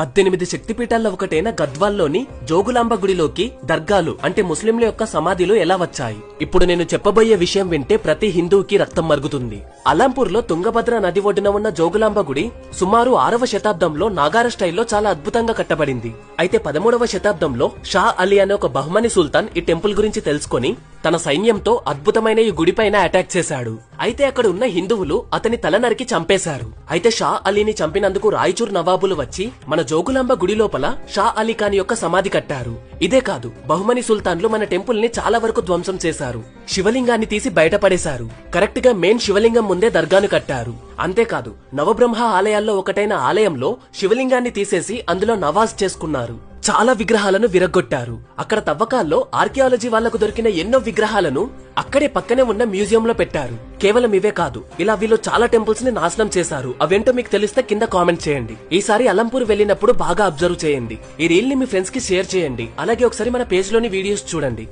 పద్దెనిమిది శక్తిపీఠాల్లో ఒకటైన గద్వాల్లోని జోగులాంబ గుడిలోకి దర్గాలు అంటే ముస్లింల యొక్క సమాధులు ఎలా వచ్చాయి? ఇప్పుడు నేను చెప్పబోయే విషయం వింటే ప్రతి హిందువుకి రక్తం మరుగుతుంది. అలంపూర్లో తుంగభద్ర నది ఒడ్డున ఉన్న జోగులాంబ గుడి సుమారు ఆరవ శతాబ్దంలో నాగార స్టైల్లో చాలా అద్భుతంగా కట్టబడింది. అయితే పదమూడవ శతాబ్దంలో షా అలీ అనే ఒక బహ్మని సుల్తాన్ ఈ టెంపుల్ గురించి తెలుసుకొని తన సైన్యంతో అద్భుతమైన ఈ గుడిపైన అటాక్ చేశాడు. అయితే అక్కడ ఉన్న హిందువులు అతని తల నరికి చంపేశారు. అయితే షా అలీని చంపినందుకు రాయచూర్ నవాబులు వచ్చి మన జోగులాంబ గుడి లోపల షా అలీ ఖాన్ యొక్క సమాధి కట్టారు. ఇదే కాదు బహుమని సుల్తాన్లు మన టెంపుల్ని చాలా వరకు ధ్వంసం చేశారు. శివలింగాన్ని తీసి బయటపడేశారు. కరెక్ట్గా మెయిన్ శివలింగం ముందే దర్గాను కట్టారు. అంతేకాదు నవబ్రహ్మ ఆలయాల్లో ఒకటైన ఆలయంలో శివలింగాన్ని తీసేసి అందులో నవాజ్ చేసుకున్నారు. చాలా విగ్రహాలను విరగొట్టారు అక్కడ తవ్వకాల్లో ఆర్కియాలజీ వాళ్ళకు దొరికిన ఎన్నో విగ్రహాలను అక్కడే పక్కనే ఉన్న మ్యూజియంలో పెట్టారు. కేవలం ఇవే కాదు ఇలా వీళ్ళు చాలా టెంపుల్స్ని నాశనం చేశారు. అవేంటో మీకు తెలిస్తే కింద కామెంట్ చేయండి. ఈసారి అలంపూర్ వెళ్ళినప్పుడు బాగా అబ్జర్వ్ చేయండి. ఈ రీల్ని మీ ఫ్రెండ్స్కి షేర్ చేయండి. అలాగే ఒకసారి మన పేజ్లోని వీడియోస్ చూడండి.